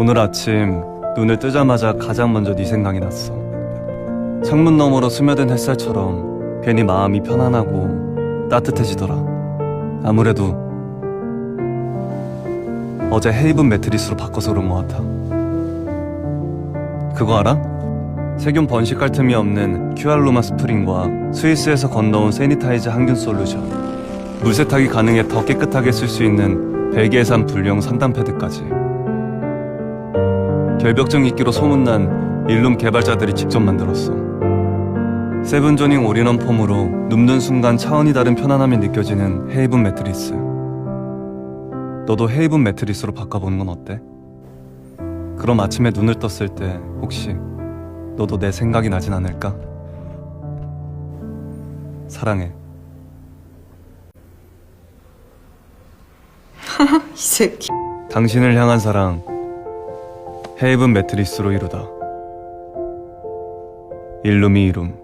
오늘 아침 눈을 뜨자마자 가장 먼저 네 생각이 났어. 창문 너머로 스며든 햇살처럼 괜히 마음이 편안하고 따뜻해지더라. 아무래도 어제 헤이븐 매트리스로 바꿔서 그런 것 같아. 그거 알아? 세균 번식할 틈이 없는 큐알로마 스프링과 스위스에서 건너온 세니타이저 항균 솔루션, 물세탁이 가능해 더 깨끗하게 쓸 수 있는 벨기에산 불량 3단 패드까지. 결벽증 있기로 소문난 일룸 개발자들이 직접 만들었어. 세븐조닝 올인원 폼으로 눕는 순간 차원이 다른 편안함이 느껴지는 헤이븐 매트리스. 너도 헤이븐 매트리스로 바꿔보는 건 어때? 그럼 아침에 눈을 떴을 때 혹시 너도 내 생각이 나진 않을까? 사랑해. 이 새끼. 당신을 향한 사랑 헤이븐 매트리스로 이루다. 일룸이 이룸